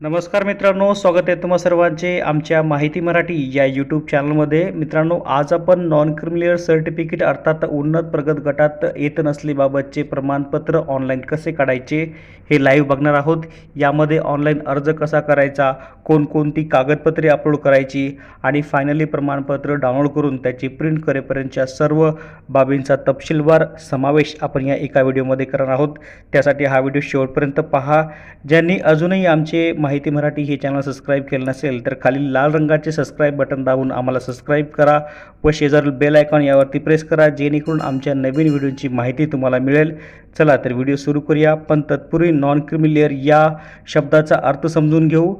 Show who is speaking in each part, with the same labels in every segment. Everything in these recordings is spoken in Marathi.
Speaker 1: नमस्कार मित्रांनो स्वागत आहे तुम्हा सर्वांचे आमच्या माहिती मराठी या यूट्यूब चॅनलमध्ये मित्रांनो आज आपण नॉन क्रिमिलियर सर्टिफिकेट अर्थात उन्नत प्रगत गटात येत नसलेबाबतचे प्रमाणपत्र ऑनलाईन कसे काढायचे हे लाईव्ह बघणार आहोत. यामध्ये ऑनलाईन अर्ज कसा करायचा कोणकोणती कागदपत्रे अपलोड करायची आणि फायनली प्रमाणपत्र डाउनलोड करून त्याची प्रिंट करेपर्यंतच्या सर्व बाबींचा तपशीलवार समावेश आपण या एका व्हिडिओमध्ये करणार आहोत. त्यासाठी हा व्हिडिओ शेवटपर्यंत पहा. ज्यांनी अजूनही आमचे माहिती मराठी हे चॅनल सबस्क्राईब केलं नसेल तर खाली लाल रंगाचे सबस्क्राईब बटन दाबून आम्हाला सबस्क्राईब करा व शेजारील बेल आयकॉन यावरती प्रेस करा जेणेकरून आमच्या नवीन व्हिडिओची माहिती तुम्हाला मिळेल. चला तर व्हिडिओ सुरू करूया. पण तत्पूर्वी नॉन क्रिमिलेअर या शब्दाचा अर्थ समजून घेऊ.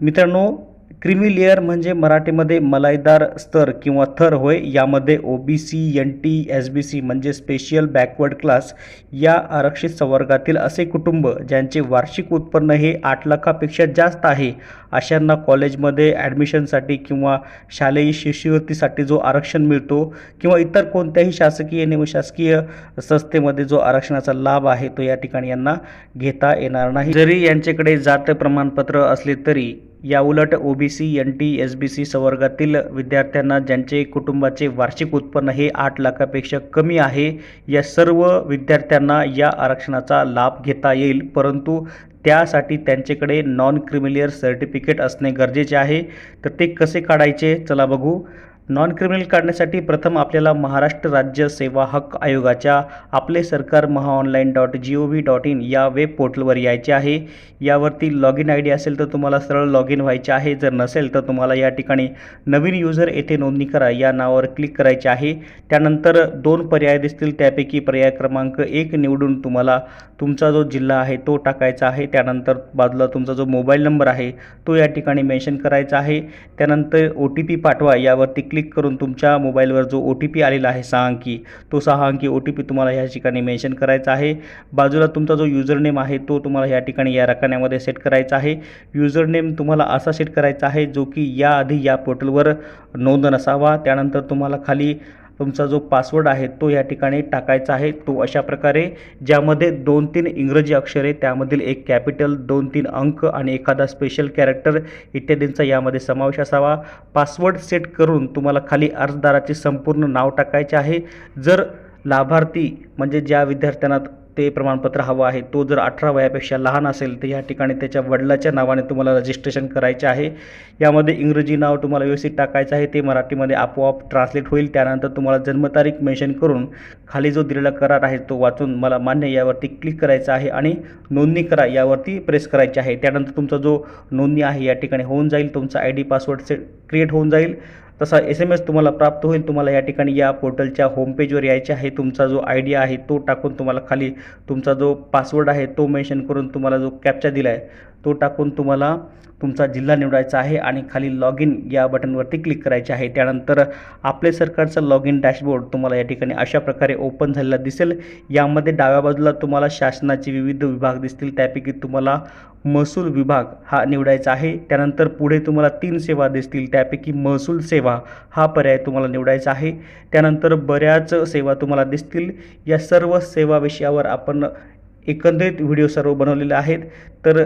Speaker 1: मित्रांनो क्रिमी लेअर म्हणजे मराठीमध्ये मलाईदार स्तर किंवा थर होय यामध्ये O B C N T S B C म्हणजे स्पेशल बॅकवर्ड क्लास या आरक्षित संवर्गातील असे कुटुंब ज्यांचे वार्षिक उत्पन्न हे आठ लाखापेक्षा जास्त आहे. अशांना कॉलेजमध्ये ॲडमिशनसाठी किंवा शालेय शिष्यवृत्तीसाठी जो आरक्षण मिळतो किंवा इतर कोणत्याही शासकीय निमशासकीय संस्थेमध्ये जो आरक्षणाचा लाभ आहे तो या ठिकाणी यांना घेता येणार नाही. जरी यांच्याकडे जात प्रमाणपत्र असले तरी या उलट O B C N T S B C संवर्गातील विद्यार्थ्यांना ज्यांचे कुटुंबाचे वार्षिक उत्पन्न हे आठ लाखापेक्षा कमी आहे या सर्व विद्यार्थ्यांना या आरक्षणाचा लाभ घेता येईल. परंतु त्यासाठी त्यांच्याकडे नॉन क्रिमिलियर सर्टिफिकेट असणे गरजेचे आहे. तर ते कसे काढायचे? चला बघू. नॉन क्रिमिनल काढण्यासाठी प्रथम आपल्याला महाराष्ट्र राज्य सेवा हक्क आयोगाच्या आपले सरकार Mahaonline dot G O V dot in या वेब पोर्टलवर यायचे आहे. यावरती लॉग इन आय डी असेल तर तुम्हाला सरळ लॉग इन व्हायचे आहे. जर नसेल तर तुम्हाला या ठिकाणी नवीन युजर येथे नोंदणी करा. या नावावर क्लिक करायचे आहे. त्यानंतर दोन पर्याय दिसतील. त्यापैकी पर्याय क्रमांक एक निवडून तुम्हाला तुमचा जो जिल्हा आहे तो टाकायचा आहे. त्यानंतर बाजूला तुमचा जो मोबाईल नंबर आहे तो या ठिकाणी मेन्शन करायचा आहे. त्यानंतर ओ टी पी पाठवा. यावरती क्लिक क्लिक करून तुमच्या मोबाईलवर जो ओ टी पी आलेला आहे सहा अंकी तो सहा अंकी ओ टी पी तुम्हाला या ठिकाणी मेन्शन करायचा आहे. बाजूला तुमचा जो युजर नेम आहे तो तुम्हाला या ठिकाणी या रकान्यामध्ये सेट करायचा आहे. युजर नेम तुम्हाला असा सेट करायचा आहे जो की याआधी या पोर्टलवर नोंद नसावा. त्यानंतर तुम्हाला खाली तुमचा जो पासवर्ड आहे तो या ठिकाणी टाकायचा आहे. तो अशा प्रकारे ज्यामध्ये दोन तीन इंग्रजी अक्षरे त्यामधील एक कॅपिटल दोन तीन अंक आणि एखादा स्पेशल कॅरेक्टर इत्यादींचा यामध्ये समावेश असावा. पासवर्ड सेट करून तुम्हाला खाली अर्जदाराचे संपूर्ण नाव टाकायचे आहे. जर लाभार्थी म्हणजे ज्या विद्यार्थ्यांना ते प्रमाणपत्र हवं आहे. तो जर अठरा वयापेक्षा लहान असेल तर या ठिकाणी त्याच्या वडिलाच्या नावाने तुम्हाला रजिस्ट्रेशन करायचे आहे. यामध्ये इंग्रजी नाव तुम्हाला व्यवस्थित टाकायचं आहे. ते मराठीमध्ये आपोआप ट्रान्सलेट होईल. त्यानंतर तुम्हाला जन्मतारीख मेन्शन करून खाली जो दिलेला करार आहे तो वाचून मला मान्य यावरती क्लिक करायचं आहे आणि नोंदणी करा यावरती प्रेस करायची आहे. त्यानंतर तुमचा जो नोंदणी आहे या ठिकाणी होऊन जाईल. तुमचा I D password set create होऊन जाईल. तसा एस एम एस तुम्हाला प्राप्त होईल. तुम्हाला या ठिकाणी या पोर्टलच्या होमपेजवर यायचे आहे. तुमचा जो आय आहे तो टाकून तुम्हाला खाली तुमचा जो पासवर्ड आहे तो मेन्शन करून तुम्हाला जो कॅप्चा दिला आहे तो टाकून तुम्हाला तुमचा जिल्हा निवडायचा आहे आणि खाली लॉग इन या बटनवरती क्लिक करायचे आहे. त्यानंतर आपले सरकारचं लॉग इन डॅशबोर्ड तुम्हाला या ठिकाणी अशा प्रकारे ओपन झालेला दिसेल. यामध्ये डाव्या बाजूला तुम्हाला शासनाचे विविध विभाग दिसतील. त्यापैकी तुम्हाला महसूल विभाग हा निवडायचा आहे. त्यानंतर पुढे तुम्हाला तीन सेवा दिसतील. त्यापैकी महसूल सेवा हा पर्याय तुम्हाला निवडायचा आहे. त्यानंतर बऱ्याच सेवा तुम्हाला दिसतील. या सर्व सेवा विषयावर आपण एकंदरीत व्हिडिओ सर्व बनवलेले आहेत. तर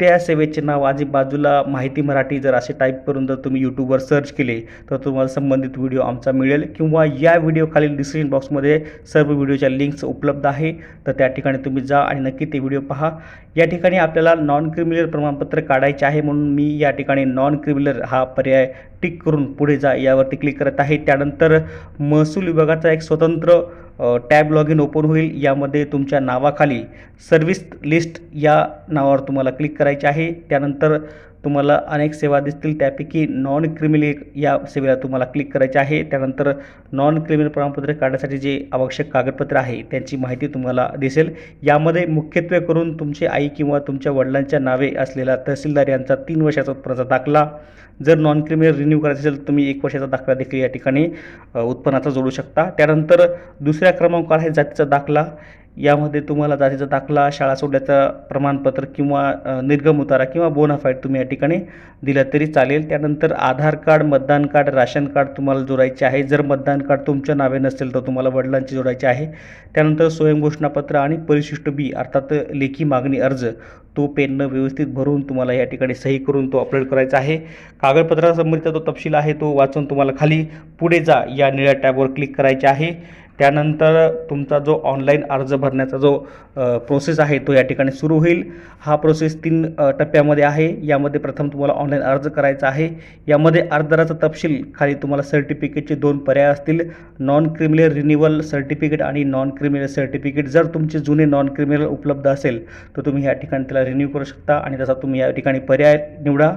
Speaker 1: त्या सेवेचे नाव आधी बाजूला माहिती मराठी जर असे टाईप करून जर तुम्ही यूट्यूबवर सर्च केले तर तुम्हाला संबंधित व्हिडिओ आमचा मिळेल. किंवा या व्हिडिओ खालील डिस्क्रिप्शन बॉक्समध्ये सर्व व्हिडिओच्या लिंक्स उपलब्ध आहे तर त्या ठिकाणी तुम्ही जा आणि नक्की ते व्हिडिओ पहा. या ठिकाणी आपल्याला नॉन क्रिमिनल प्रमाणपत्र काढायचे आहे म्हणून मी या ठिकाणी नॉन क्रिमिनल हा पर्याय टिक करून पुढे जा यावरती क्लिक करत आहे. त्यानंतर महसूल विभागाचा एक स्वतंत्र टॅब लॉग इन ओपन होईल. यामध्ये तुमच्या नावाखाली सर्व्हिस लिस्ट या नावावर तुम्हाला क्लिक करायचे आहे. त्यानंतर तुम्हाला अनेक सेवा दिसतील. त्यापैकी नॉन क्रिमिनल या सेवेला तुम्हाला क्लिक करायचे आहे. त्यानंतर नॉन क्रिमिनल प्रमाणपत्र काढण्यासाठी जे आवश्यक कागदपत्र आहे त्यांची माहिती तुम्हाला दिसेल. यामध्ये मुख्यत्वे करून तुमचे आई किंवा तुमच्या वडिलांच्या नावे असलेला तहसीलदार यांचा तीन वर्षाचा उत्पन्नाचा दाखला जर नॉन क्रिमिनल रिन्यू करायचं असेल तर तुम्ही एक वर्षाचा दाखला देखील या ठिकाणी उत्पन्नाचा जोडू शकता. त्यानंतर दुसऱ्या क्रमांकावर आहे जातीचा दाखला. यामध्ये तुम्हाला जातीचा दाखला शाळा सोडल्याचं प्रमाणपत्र किंवा निर्गम उतारा किंवा बोनाफाईड तुम्ही या ठिकाणी दिलं तरी चालेल. त्यानंतर आधार कार्ड मतदान कार्ड राशन कार्ड तुम्हाला जोडायचे आहे. जर मतदान कार्ड तुमच्या नावे नसेल तर तुम्हाला वडिलांचे जोडायचे आहे. त्यानंतर स्वयंघोषणापत्र आणि परिशिष्ट बी अर्थात लेखी मागणी अर्ज. तो पेननं व्यवस्थित भरून तुम्हाला या ठिकाणी सही करून तो अपलोड करायचा आहे. कागदपत्रासंबंधीचा जो तपशील आहे तो वाचून तुम्हाला खाली पुढे जा या निळ्या टॅबवर क्लिक करायचे आहे. त्यानंतर तुमचा जो ऑनलाईन अर्ज भरण्याचा जो प्रोसेस आहे तो या ठिकाणी सुरू होईल. हा प्रोसेस तीन टप्प्यामध्ये आहे. यामध्ये प्रथम तुम्हाला ऑनलाईन अर्ज करायचा आहे. यामध्ये अर्जदाराचा तपशील खाली तुम्हाला सर्टिफिकेटचे दोन पर्याय असतील. नॉन क्रिमिनल रिन्युअल सर्टिफिकेट आणि नॉन क्रिमिनल सर्टिफिकेट जर तुमचे जुने नॉन क्रिमिनल उपलब्ध असेल तर तुम्ही या ठिकाणी त्याला रिन्यू करू शकता आणि तसा तुम्ही या ठिकाणी पर्याय निवडा.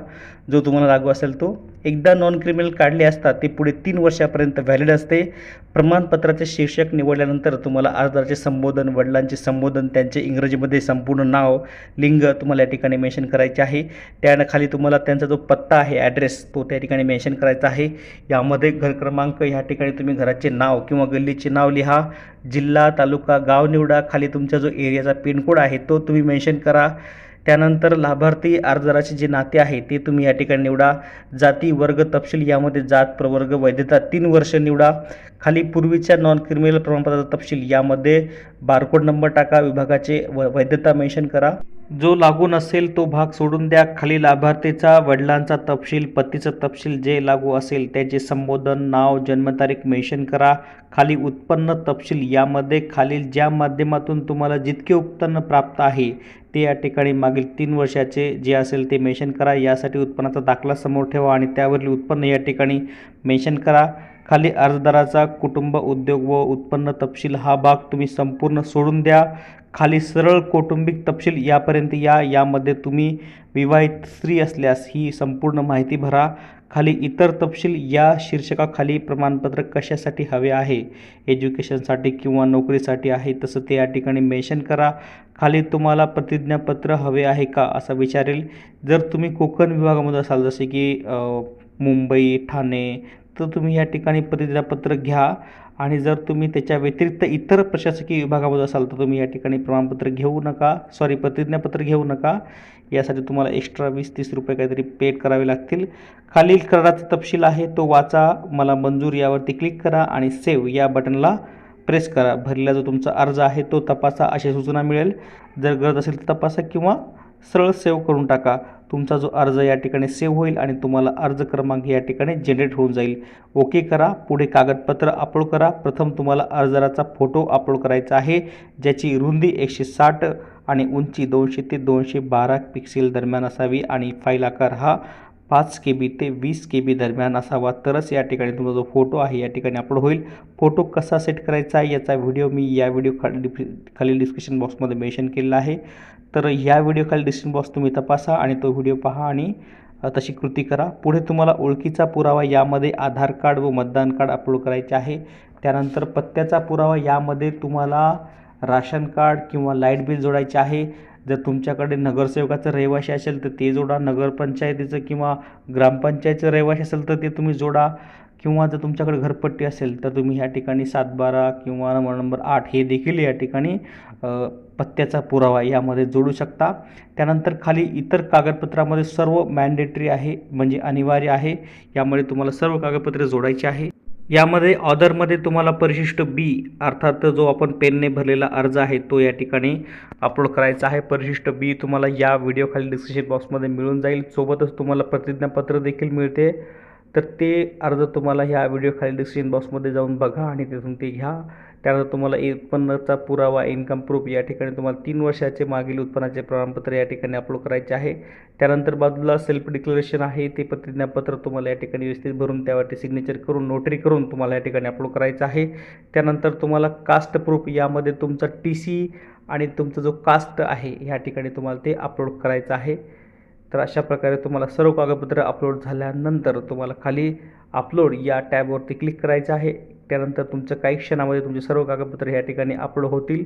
Speaker 1: जो तुम्हाला लागू असेल तो. एकदा नॉन क्रिमिनल काढले असतात ते पुढे तीन वर्षापर्यंत व्हॅलिड असते. प्रमाणपत्राचे शीर्षक निवडल्यानंतर तुम्हाला अर्जदाराचे संबोधन वडिलांचे संबोधन त्यांचे इंग्रजीमध्ये संपूर्ण नाव लिंग तुम्हाला या ठिकाणी मेन्शन करायचे आहे. त्यानं खाली तुम्हाला त्यांचा जो पत्ता आहे ॲड्रेस तो त्या ठिकाणी मेन्शन करायचा आहे. यामध्ये घर क्रमांक ह्या ठिकाणी तुम्ही घराचे नाव किंवा गल्लीचे नाव लिहा. जिल्हा तालुका गाव निवडा. खाली तुमचा जो एरियाचा पिनकोड आहे तो तुम्ही मेन्शन करा. त्यानंतर लाभार्थी अर्जदाराचे जे नाते आहे ते तुम्ही या ठिकाणी निवडा. जाती वर्ग तपशील यामध्ये जात प्रवर्ग वैधता तीन वर्ष निवडा. खाली पूर्वीच्या नॉन क्रिमिनल प्रमाणपत्राचा तपशील यामध्ये बारकोड नंबर टाका विभागाचे व वैधता मेन्शन करा. जो लागू नसेल तो भाग सोडून द्या. खाली लाभार्थीचा वडिलांचा तपशील पतीचा तपशील जे लागू असेल त्याचे संबोधन नाव जन्मतारीख मेन्शन करा. खाली उत्पन्न तपशील यामध्ये खालील ज्या माध्यमातून तुम्हाला जितके उत्पन्न प्राप्त आहे ते या ठिकाणी मागील तीन वर्षाचे जे असेल ते मेन्शन करा. यासाठी उत्पन्नाचा दाखला समोर ठेवा आणि त्यावरील उत्पन्न या ठिकाणी मेन्शन करा. खाली अर्जदाराचा कुटुंब उद्योग व उत्पन्न तपशील हा भाग तुम्ही संपूर्ण सोडून द्या. खाली सरळ कौटुंबिक तपशील यापर्यंत या यामध्ये तुम्ही विवाहित स्त्री असल्यास ही संपूर्ण माहिती भरा. खाली इतर तपशील या शीर्षकाखाली प्रमाणपत्र कशासाठी हवे आहे? एज्युकेशनसाठी किंवा नोकरीसाठी आहे तसं ते या ठिकाणी मेन्शन करा. खाली तुम्हाला प्रतिज्ञापत्र हवे आहे का असं विचारेल. जर तुम्ही कोकण विभागामध्ये असाल जसे की मुंबई ठाणे तर तुम्ही या ठिकाणी प्रतिज्ञापत्र घ्या. आणि जर तुम्ही त्याच्या व्यतिरिक्त इतर प्रशासकीय विभागामध्ये असाल तर तुम्ही या ठिकाणी प्रमाणपत्र घेऊ नका. सॉरी प्रतिज्ञापत्र घेऊ नका. यासाठी तुम्हाला एक्स्ट्रा वीस तीस रुपये काहीतरी पेड करावे लागतील. खालील कराराचा तपशील आहे तो वाचा. मला मंजूर यावरती क्लिक करा आणि सेव्ह या बटनला प्रेस करा. भरलेला जो तुमचा अर्ज आहे तो तपासा. अशी सूचना मिळेल. जर गरज असेल तर तपासा किंवा सरळ सेव्ह करून टाका. तुमचा जो अर्ज या ठिकाणी सेव्ह होईल आणि तुम्हाला अर्ज क्रमांक या ठिकाणी जनरेट होऊन जाईल. ओके करा. पुढे कागदपत्र अपलोड करा. प्रथम तुम्हाला अर्जदाराचा फोटो अपलोड करायचा आहे ज्याची रुंदी एकशे साठ आणि उंची दोनशे ते दोनशे बारा पिक्सेल दरम्यान असावी आणि फाईल आकार हा पाच के बी ते वीस के बी दरम्यान असावा. तरच या ठिकाणी तुमचा जो फोटो आहे या ठिकाणी अपलोड होईल. फोटो कसा सेट करायचा आहे याचा व्हिडिओ मी या व्हिडिओ खाली खाली डिस्क्रिप्शन बॉक्समध्ये मेन्शन केलेला आहे. तर या व्हिडिओ खाली डिस्क्रिप्शन बॉक्स तुम्ही तपासा आणि तो व्हिडिओ पहा आणि तशी कृती करा. पुढे तुम्हाला ओळखीचा पुरावा यामध्ये आधार कार्ड व मतदान कार्ड अपलोड करायचे आहे. त्यानंतर पत्त्याचा पुरावा यामध्ये तुम्हाला राशन कार्ड किंवा लाइट बिल जोडायचे आहे. जर तुमच्याकडे नगरसेवकाचं रहिवाशी असेल तर ते जोडा नगरपंचायतीचं किंवा ग्रामपंचायतचं रहिवाशी असेल तर ते तुम्ही जोडा. किंवा जर तुमच्याकडे घरपट्टी असेल तर तुम्ही ह्या ठिकाणी सातबारा किंवा नंबर नंबर आठ हे देखील या ठिकाणी पत्त्याचा पुरावा यामध्ये जोडू शकता. त्यानंतर खाली इतर कागदपत्रामध्ये सर्व मॅन्डेटरी आहे म्हणजे अनिवार्य आहे. यामुळे तुम्हाला सर्व कागदपत्रे जोडायची आहे. यामध्ये ऑदरमध्ये तुम्हाला परिशिष्ट बी अर्थात जो आपण पेनने भरलेला अर्ज आहे तो या ठिकाणी अपलोड करायचा आहे. परिशिष्ट बी तुम्हाला या व्हिडिओखाली डिस्क्रिप्शन बॉक्समध्ये मिळून जाईल. सोबतच तुम्हाला प्रतिज्ञापत्र देखील मिळते. तर ते अर्ज तुम्हाला ह्या व्हिडिओखाली डिस्क्रिप्शन बॉक्समध्ये जाऊन बघा आणि तिथून ते घ्या. त्यानंतर तुम्हाला उत्पन्नाचा पुरावा इन्कम प्रूफ या ठिकाणी तुम्हाला तीन वर्षाचे मागील उत्पन्नाचे प्रमाणपत्र या ठिकाणी अपलोड करायचे आहे. त्यानंतर बाजूला सेल्फ डिक्लेरेशन आहे ते प्रतिज्ञापत्र तुम्हाला या ठिकाणी व्यवस्थित भरून त्यावरती सिग्नेचर करून नोटरी करून तुम्हाला या ठिकाणी अपलोड करायचं आहे. त्यानंतर तुम्हाला कास्ट प्रूफ यामध्ये तुमचा टी सी आणि तुमचा जो कास्ट आहे ह्या ठिकाणी तुम्हाला ते अपलोड करायचं आहे. तर अशा प्रकारे तुम्हाला सर्व कागदपत्र अपलोड झाल्यानंतर तुम्हाला खाली अपलोड या टॅबवरती क्लिक करायचं आहे. त्यानंतर तुमचं काही क्षणामध्ये तुमचे सर्व कागदपत्रे या ठिकाणी अपलोड होतील.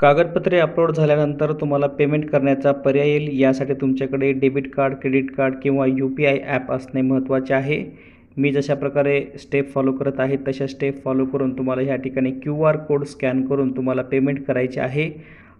Speaker 1: कागदपत्रे अपलोड झाल्यानंतर तुम्हाला पेमेंट करण्याचा पर्याय येईल. यासाठी तुमच्याकडे डेबिट कार्ड क्रेडिट कार्ड किंवा यू पी आय ॲप असणे महत्त्वाचे आहे. मी जशा प्रकारे स्टेप फॉलो करत आहे तशा स्टेप फॉलो करून तुम्हाला ह्या ठिकाणी क्यू आर कोड स्कॅन करून तुम्हाला पेमेंट करायचे आहे.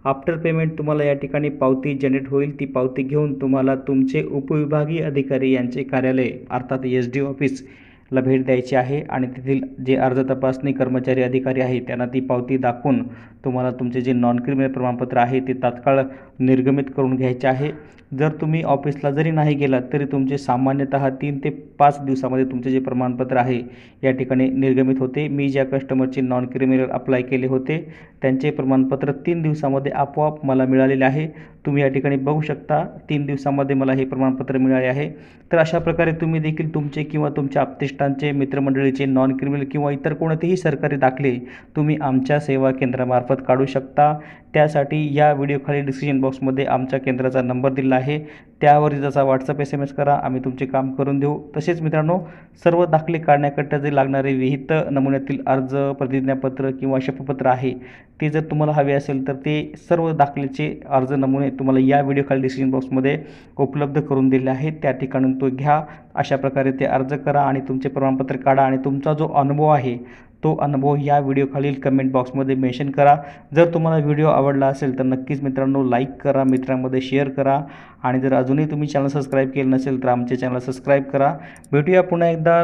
Speaker 1: आफ्टर पेमेंट तुम्हाला या ठिकाणी पावती जनरेट होईल. ती पावती घेऊन तुम्हाला तुमचे उपविभागीय अधिकारी यांचे कार्यालय अर्थात एस डी ऑफिस ला भेट द्यायची आहे आणि तेथील जे अर्ज तपासणी कर्मचारी अधिकारी आहे त्यांना ती पावती दाखवून तुम्हाला तुमचे जे नॉन क्रिमिनल प्रमाणपत्र आहे ते तात्काळ निर्गमित करून घ्यायचे आहे. जर तुम्ही ऑफिसला जरी नाही गेलात तरी तुमचे सामान्यतः तीन ते पाच दिवसामध्ये तुमचे जे प्रमाणपत्र आहे या ठिकाणी निर्गमित होते. मी ज्या कस्टमरचे नॉन क्रिमिनल अप्लाय केले होते त्यांचे प्रमाणपत्र तीन दिवसामध्ये आपोआप मला मिळालेले आहे. तुम्ही या ठिकाणी बघू शकता तीन दिवसामध्ये मला हे प्रमाणपत्र मिळाले आहे. तर अशा प्रकारे तुम्ही देखील तुमचे किंवा तुमच्या आपतिष्टांचे मित्रमंडळीचे नॉन क्रिमिनल किंवा इतर कोणतेही सरकारी दाखले तुम्ही आमच्या सेवा केंद्रामार्फत काढू शकता. त्यासाठी या व्हिडिओखाली डिस्क्रिप्शन बॉक्समध्ये आमच्या केंद्राचा नंबर दिला आहे. त्यावर जसा व्हॉट्सअप एस एम एस करा आम्ही तुमचे काम करून देऊ. तसेच मित्रांनो सर्व दाखले काढण्याकरता जे लागणारे विहित नमुन्यातील अर्ज प्रतिज्ञापत्र किंवा शपथपत्र आहे ते जर तुम्हाला हवे असेल तर ते सर्व दाखलेचे अर्ज नमुने तुम्हाला या व्हिडिओखाली डिसिजन बॉक्समध्ये उपलब्ध करून दिले आहेत. त्या ठिकाणून तो घ्या. अशा प्रकारे ते अर्ज करा आणि तुमचे प्रमाणपत्र काढा आणि तुमचा जो अनुभव आहे तो अनुभव या व्हिडिओखालील कमेंट बॉक्समध्ये मेन्शन करा. जर तुम्हाला व्हिडिओ आवडला असेल तर नक्कीच मित्रांनो लाईक करा मित्रांमध्ये शेअर करा आणि जर अजूनही तुम्ही चॅनल सबस्क्राईब केलं नसेल तर आमचे चॅनल सबस्क्राईब करा. भेटूया पुन्हा एकदा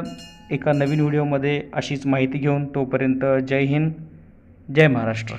Speaker 1: एका नवीन व्हिडिओमध्ये अशीच माहिती घेऊन तोपर्यंत जय हिंद जय महाराष्ट्र.